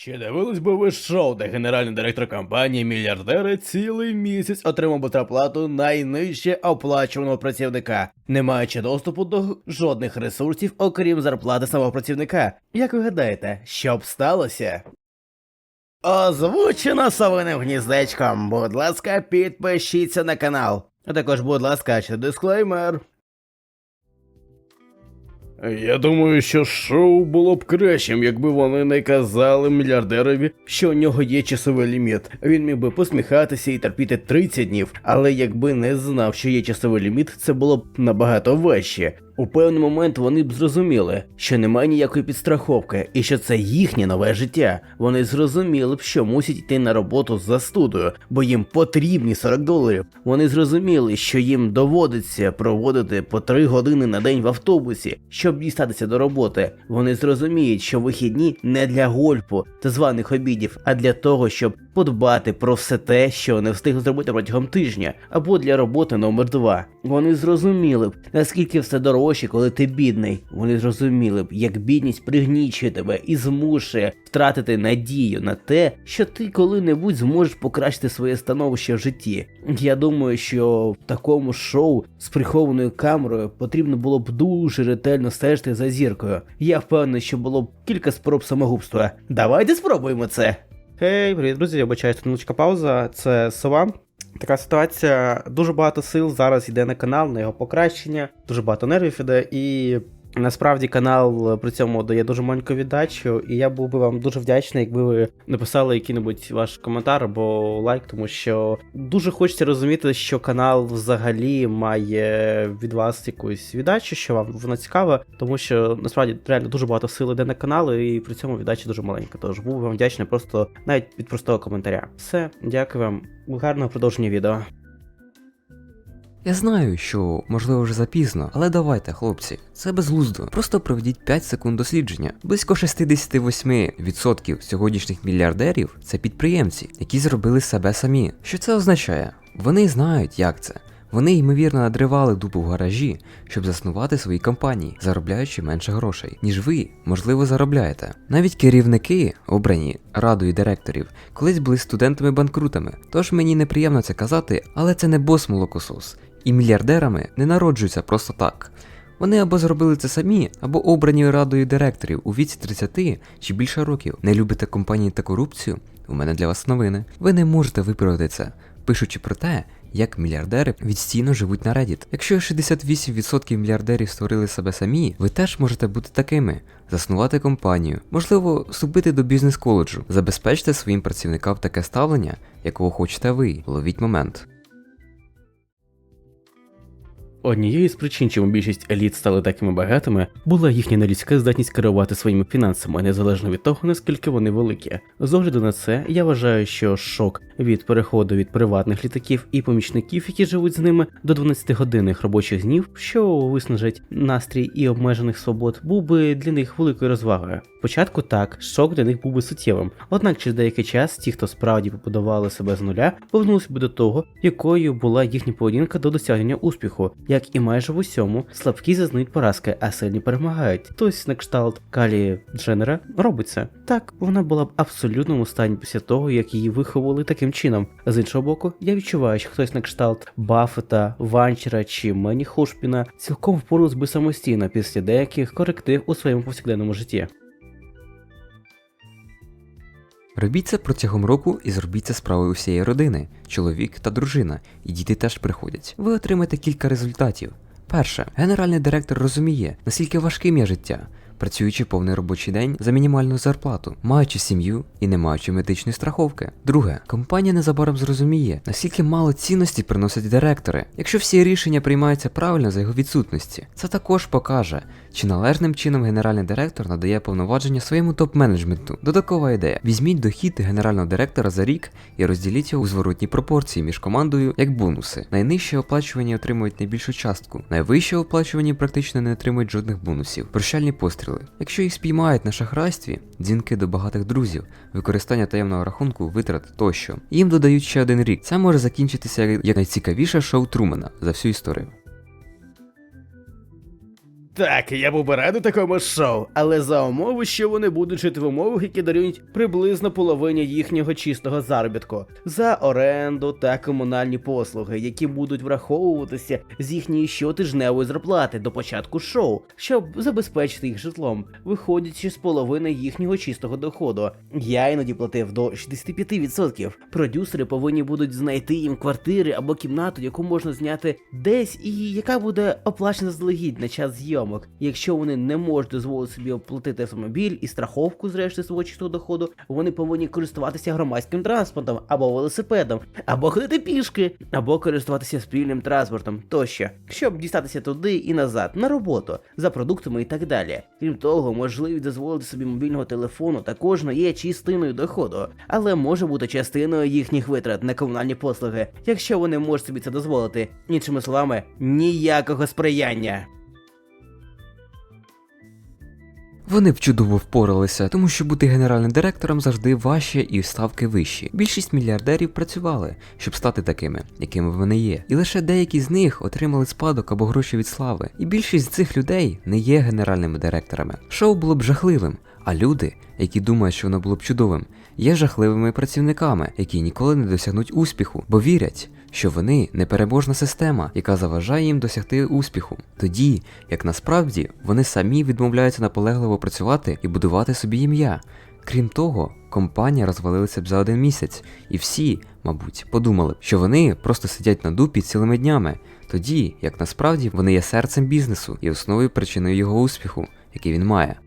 Чи дивились би ви шоу, де генеральний директор компанії мільярдери цілий місяць отримав би найнижче оплачуваного працівника, не маючи доступу до жодних ресурсів, окрім зарплати самого працівника? Як ви гадаєте, що б сталося? Озвучено совиним гніздечком. Будь ласка, підпишіться на канал. А також, будь ласка, ще дисклеймер. Я думаю, що шоу було б кращим, якби вони не казали мільярдерові, що у нього є часовий ліміт. Він міг би посміхатися і терпіти 30 днів, але якби не знав, що є часовий ліміт, це було б набагато важче. У певний момент вони б зрозуміли, що немає ніякої підстраховки, і що це їхнє нове життя. Вони зрозуміли б, що мусять йти на роботу за студою, бо їм потрібні 40 доларів. Вони зрозуміли, що їм доводиться проводити по 3 години на день в автобусі, щоб дістатися до роботи. Вони зрозуміють, що вихідні не для гольфу та званих обідів, а для того, щоб подбати про все те, що не встигли зробити протягом тижня, або для роботи номер 2 Вони зрозуміли б, наскільки все дорожче, коли ти бідний. Вони зрозуміли б, як бідність пригнічує тебе і змушує втратити надію на те, що ти коли-небудь зможеш покращити своє становище в житті. Я думаю, що в такому шоу з прихованою камерою потрібно було б дуже ретельно стежити за зіркою. Я впевнений, що було б кілька спроб самогубства. Давайте спробуємо це. Хей, привіт, друзі, я тут невеличка пауза. Це сова. Така ситуація. Дуже багато сил зараз йде на канал, на його покращення, дуже багато нервів іде, і насправді канал при цьому дає дуже маленьку віддачу. І я був би вам дуже вдячний, якби ви написали який-небудь ваш коментар або лайк, тому що дуже хочеться розуміти, що канал взагалі має від вас якусь віддачу, що вам вона цікава, тому що насправді реально дуже багато сил йде на канал, і при цьому віддача дуже маленька. Тож був би вам вдячний просто навіть від простого коментаря. Все, дякую вам. Гарного продовження відео. Я знаю, що можливо вже запізно, але давайте, хлопці, це безглуздо. Просто проведіть 5 секунд дослідження. Близько 68% сьогоднішніх мільярдерів це підприємці, які зробили себе самі. Що це означає? Вони знають, як це. Вони ймовірно надривали дупу в гаражі, щоб заснувати свої компанії, заробляючи менше грошей, ніж ви, можливо, заробляєте. Навіть керівники, обрані радою директорів, колись були студентами-банкрутами. Тож мені неприємно це казати, але це не бос молокосос. І мільярдерами не народжуються просто так. Вони або зробили це самі, або обрані радою директорів у віці 30 чи більше років. Не любите компанії та корупцію? У мене для вас новини. Ви не можете виправдати це, пишучи про те, як мільярдери відстійно живуть на Reddit. Якщо 68% мільярдерів створили себе самі, ви теж можете бути такими, заснувати компанію, можливо, вступити до бізнес-коледжу, забезпечте своїм працівникам таке ставлення, якого хочете ви. Ловіть момент. Однією з причин, чому більшість еліт стали такими багатими, була їхня нелюдська здатність керувати своїми фінансами, незалежно від того, наскільки вони великі. З огляду на це, я вважаю, що шок від переходу від приватних літаків і помічників, які живуть з ними, до 12-годинних робочих днів, що виснажать настрій і обмежених свобод, був би для них великою розвагою. Спочатку так, шок для них був би суттєвим, однак через деякий час ті, хто справді побудували себе з нуля, повернулися би до того, якою була їхня поведінка до досягнення успіху. Як і майже в усьому, слабкі зазнають поразки, а сильні перемагають. Хтось на кшталт Калі Дженнера робить це. Так, вона була б абсолютному стані після того, як її виховували таким чином. З іншого боку, я відчуваю, що хтось на кшталт Баффета, Ванчера чи Мені Хошпіна цілком впорався би самостійно після деяких коректив у своєму повсякденному житті. Робіть це протягом року і зробіть це справою усієї родини, чоловік та дружина, і діти теж приходять. Ви отримаєте кілька результатів. Перше, генеральний директор розуміє, наскільки важким є життя, працюючи повний робочий день за мінімальну зарплату, маючи сім'ю і не маючи медичної страховки. Друге, компанія незабаром зрозуміє, наскільки мало цінності приносять директори, якщо всі рішення приймаються правильно за його відсутності. Це також покаже, чи належним чином генеральний директор надає повноваження своєму топ-менеджменту. Додаткова ідея: візьміть дохід генерального директора за рік і розділіть його у зворотній пропорції між командою як бонуси. Найнижче оплачувані отримують найбільшу частку, найвище оплачувані практично не отримують жодних бонусів. Прощальні постріли. Якщо їх спіймають на шахрайстві, дзвінки до багатих друзів, використання таємного рахунку, витрат тощо. Їм додають ще один рік. Це може закінчитися як найцікавіше шоу Трумена за всю історію. Так, я був би радий такому шоу, але за умови, що вони будуть жити в умовах, які дарують приблизно половині їхнього чистого заробітку за оренду та комунальні послуги, які будуть враховуватися з їхньої щотижневої зарплати до початку шоу, щоб забезпечити їх житлом, виходячи з половини їхнього чистого доходу. Я іноді платив до 65%. Продюсери повинні будуть знайти їм квартири або кімнату, яку можна зняти десь, і яка буде оплачена заздалегідь на час зйомок. Якщо вони не можуть дозволити собі оплатити автомобіль і страховку зрешти свого чистого доходу, вони повинні користуватися громадським транспортом або велосипедом, або ходити пішки, або користуватися спільним транспортом тощо, щоб дістатися туди і назад на роботу за продуктами і так далі. Крім того, можливість дозволити собі мобільного телефону також не є частиною доходу, але може бути частиною їхніх витрат на комунальні послуги, якщо вони можуть собі це дозволити. Іншими словами, ніякого сприяння. Вони б чудово впоралися, тому що бути генеральним директором завжди важче і ставки вищі. Більшість мільярдерів працювали, щоб стати такими, якими вони є. І лише деякі з них отримали спадок або гроші від слави. І більшість з цих людей не є генеральними директорами. Шоу було б жахливим, а люди, які думають, що воно було б чудовим, є жахливими працівниками, які ніколи не досягнуть успіху, бо вірять. Що вони непереможна система, яка заважає їм досягти успіху, тоді як насправді вони самі відмовляються наполегливо працювати і будувати собі ім'я. Крім того, компанія розвалилася б за один місяць, і всі, мабуть, подумали б, що вони просто сидять на дупі цілими днями, тоді як насправді вони є серцем бізнесу і основною причиною його успіху, який він має.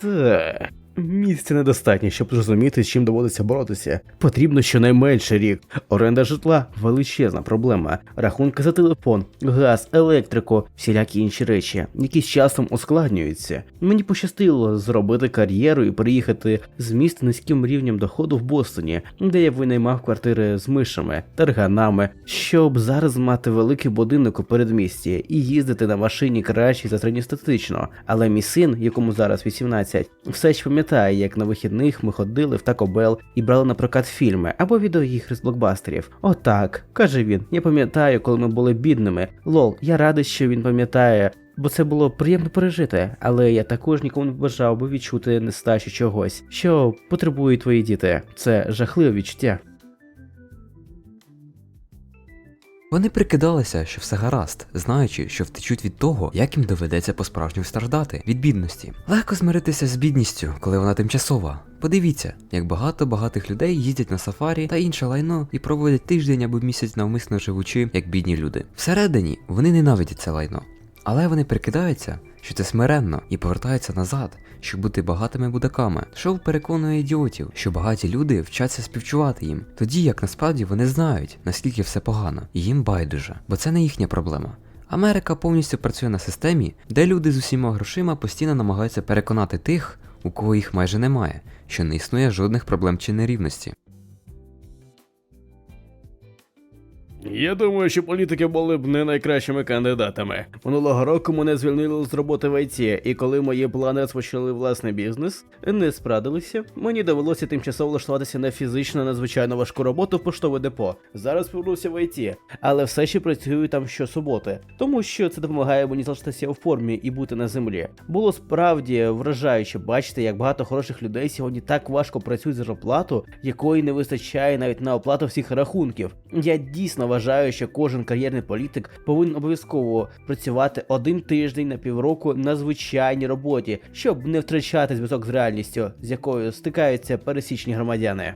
Так. Місця недостатньо, щоб зрозуміти, з чим доводиться боротися. Потрібно щонайменше рік. Оренда житла величезна проблема. Рахунки за телефон, газ, електрику, всілякі інші речі, які з часом ускладнюються. Мені пощастило зробити кар'єру і переїхати з міста низьким рівнем доходу в Бостоні, де я винаймав квартири з мишами, тарганами, щоб зараз мати великий будинок у передмісті і їздити на машині краще за середньостатично. Але мій син, якому зараз 18, все ж пам'ятає, як на вихідних ми ходили в Такобел і брали на прокат фільми або відеоігри з блокбастерів. Отак, каже він. Я пам'ятаю, коли ми були бідними. Лол, я радий, що він пам'ятає. Бо це було приємно пережити, але я також нікому не бажав би відчути нестачу чогось, що потребують твої діти. Це жахливе відчуття. Вони прикидалися, що все гаразд, знаючи, що втечуть від того, як їм доведеться по-справжньому страждати від бідності. Легко змиритися з бідністю, коли вона тимчасова. Подивіться, як багато багатих людей їздять на сафарі та інше лайно і проводять тиждень або місяць навмисно живучи, як бідні люди. Всередині вони ненавидять це лайно. Але вони прикидаються, що це смиренно і повертаються назад, щоб бути багатими будаками. Шоу переконує ідіотів, що багаті люди вчаться співчувати їм, тоді як насправді вони знають, наскільки все погано, і їм байдуже, бо це не їхня проблема. Америка повністю працює на системі, де люди з усіма грошима постійно намагаються переконати тих, у кого їх майже немає, що не існує жодних проблем чи нерівності. Я думаю, що політики були б не найкращими кандидатами. Минулого року мене звільнили з роботи в ІТ, і коли мої плани розпочали власний бізнес, не справдилися. Мені довелося тимчасово влаштуватися на фізично надзвичайно важку роботу в поштове депо. Зараз повернувся в ІТ, але все ще працюю там щосуботи, тому що це допомагає мені залишитися у формі і бути на землі. Було справді вражаюче бачити, як багато хороших людей сьогодні так важко працюють за зарплату, якої не вистачає навіть на оплату всіх рахунків. Я дійсно вважаю, що кожен кар'єрний політик повинен обов'язково працювати один тиждень на півроку на звичайній роботі, щоб не втрачати зв'язок з реальністю, з якою стикаються пересічні громадяни.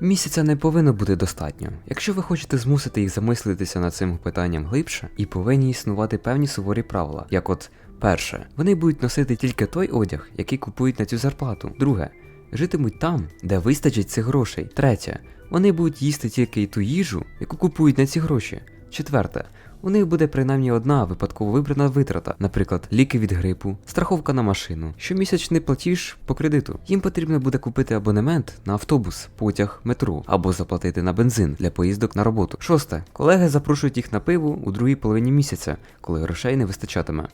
Місяця не повинно бути достатньо. Якщо ви хочете змусити їх замислитися над цим питанням глибше, і повинні існувати певні суворі правила, як от перше, вони будуть носити тільки той одяг, який купують на цю зарплату. Друге, житимуть там, де вистачить цих грошей. Третє, вони будуть їсти тільки ту їжу, яку купують на ці гроші. Четверте, у них буде принаймні одна випадково вибрана витрата, наприклад, ліки від грипу, страховка на машину, щомісячний платіж по кредиту. Їм потрібно буде купити абонемент на автобус, потяг, метро або заплатити на бензин для поїздок на роботу. Шосте, колеги запрошують їх на пиво у другій половині місяця, коли грошей не вистачатиме.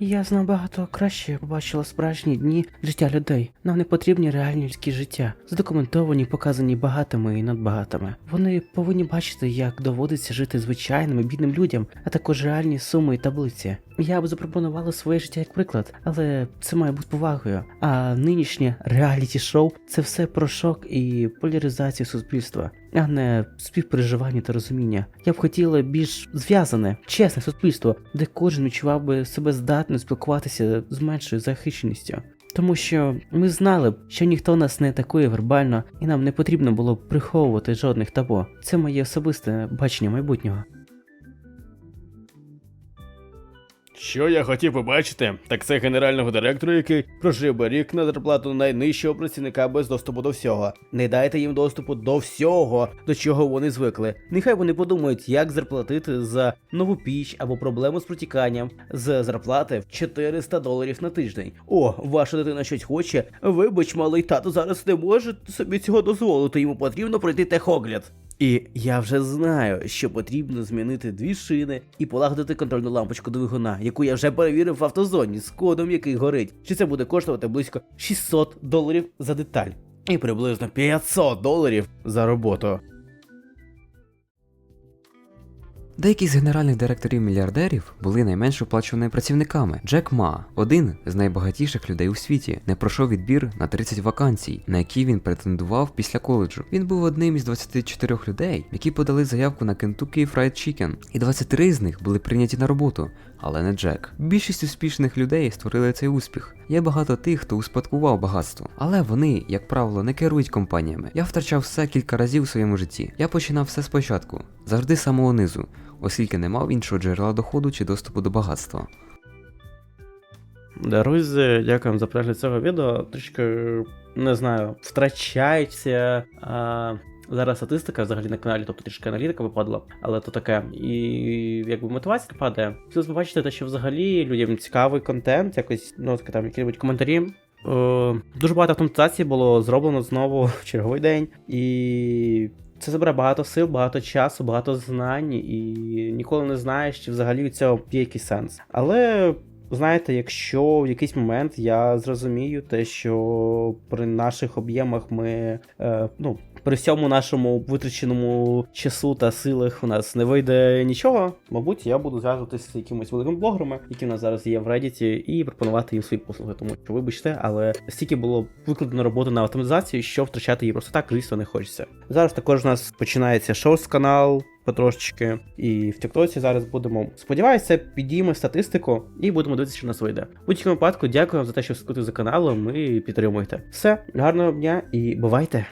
Я знав багато краще побачила справжні дні життя людей. Нам не потрібні реальні людські життя, задокументовані, показані багатими і надбагатими. Вони повинні бачити, як доводиться жити звичайним і бідним людям, а також реальні суми і таблиці. Я б запропонувала своє життя як приклад, але це має бути повагою. А нинішнє реаліті шоу це все про шок і поляризацію суспільства, а не співпереживання та розуміння. Я б хотіла більш зв'язане, чесне суспільство, де кожен відчував би себе здатним спілкуватися з меншою захищеністю. Тому що ми знали б, що ніхто нас не атакує вербально, і нам не потрібно було б приховувати жодних табу. Це моє особисте бачення майбутнього. Що я хотів побачити, так це генерального директора, який прожив рік на зарплату найнижчого працівника без доступу до всього. Не дайте їм доступу до всього, до чого вони звикли. Нехай вони подумають, як заплатити за нову піч або проблему з протіканням з зарплати в 400 доларів на тиждень. О, ваша дитина щось хоче. Вибач, малий тато зараз не може собі цього дозволити. Йому потрібно пройти техогляд. І я вже знаю, що потрібно змінити дві шини і полагодити контрольну лампочку двигуна, яку я вже перевірив в автозоні з кодом, який горить. Чи це буде коштувати близько 600 доларів за деталь, і приблизно 500 доларів за роботу. Деякі з генеральних директорів мільярдерів були найменш оплачуваними працівниками. Джек Ма, один з найбагатіших людей у світі, не пройшов відбір на 30 вакансій, на які він претендував після коледжу. Він був одним із 24 людей, які подали заявку на Kentucky Fried Chicken, і 23 з них були прийняті на роботу, але не Джек. Більшість успішних людей створили цей успіх. Є багато тих, хто успадкував багатство, але вони, як правило, не керують компаніями. Я втрачав все кілька разів у своєму житті. Я починав все спочатку, завжди з самого низу, оскільки не мав іншого джерела доходу чи доступу до багатства. Друзі, дякуємо за перегляд цього відео. Трішки не знаю, втрачається. А... Зараз статистика взагалі на каналі, тобто трішки аналітика випадала, але то таке. І якби мотивація падає. Хотілося б бачити те, що взагалі людям цікавий контент, якось, ну, там які-небудь коментарі. Е, дуже багато автоматизації було зроблено знову в черговий день. І це забере багато сил, багато часу, багато знань, і ніколи не знаєш, чи взагалі від цього є якийсь сенс. Але. Знаєте, якщо в якийсь момент я зрозумію те, що при наших об'ємах ми е, ну, при всьому нашому витраченому часу та силах у нас не вийде нічого, мабуть, я буду зв'язуватися з якимись великими блогерами, які в нас зараз є в Reddit, і пропонувати їм свої послуги. Тому що, вибачте, але стільки було викладено роботи на автоматизацію, що втрачати її просто так, звісно, не хочеться. Зараз також у нас починається шорс канал. Потрошечки, і в Тіктоці зараз будемо. Сподіваюся, підійме статистику і будемо дивитися, що нас вийде. У будь-якому випадку, дякую вам за те, що слідкуєте за каналом і підтримуєте. Все, гарного дня і бувайте!